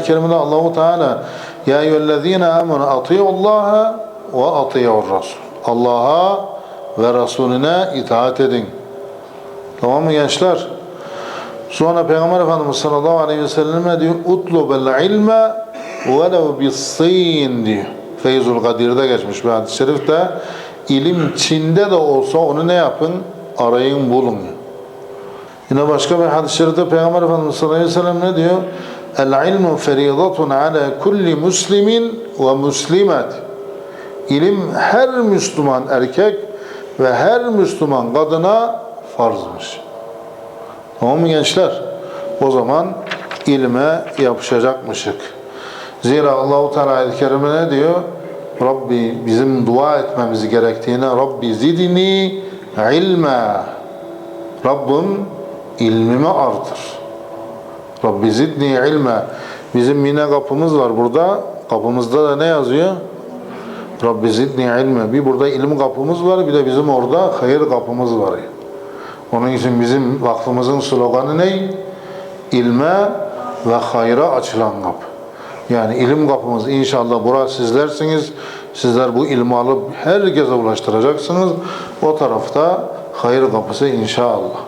kerimede Allahu Teala ya eyyühellezine amenu atiullaha ve atiur rasul. Allah'a ve Resulüne itaat edin. Tamam mı gençler? Sonra Peygamber Efendimiz sallallahu aleyhi ve selleme diyor utlubel ilme velev bis-sin diyor. Feyzul Kadir'de geçmiş bir hadis-i şerifte ilim Çin'de de olsa onu ne yapın? Arayın bulun. Yine başka bir hadis-i şerifte Peygamber Efendimiz sallallahu aleyhi ve sellem ne diyor? El ilmu feridatun ala kulli muslimin ve muslimat. İlim her Müslüman erkek ve her Müslüman kadına farzmış. Tamam mı gençler? O zaman ilme yapışacakmışık. Zira Allahu Teala ayet-i kerime ne diyor? Rabbi bizim dua etmemiz gerektiğine Rabbi zidni ilme. Rabbim ilmimi artır. Rabbi zidni ilme. Bizim yine kapımız var burada. Kapımızda da ne yazıyor? Rabbi zidni ilme. Bir burada ilim kapımız var, bir de bizim orada hayır kapımız var. Onun için bizim vakfımızın sloganı ne? İlme ve hayra açılan kapı. Yani ilim kapımız inşallah burası sizlersiniz. Sizler bu ilmi alıp herkese ulaştıracaksınız. O tarafta hayır kapısı inşallah.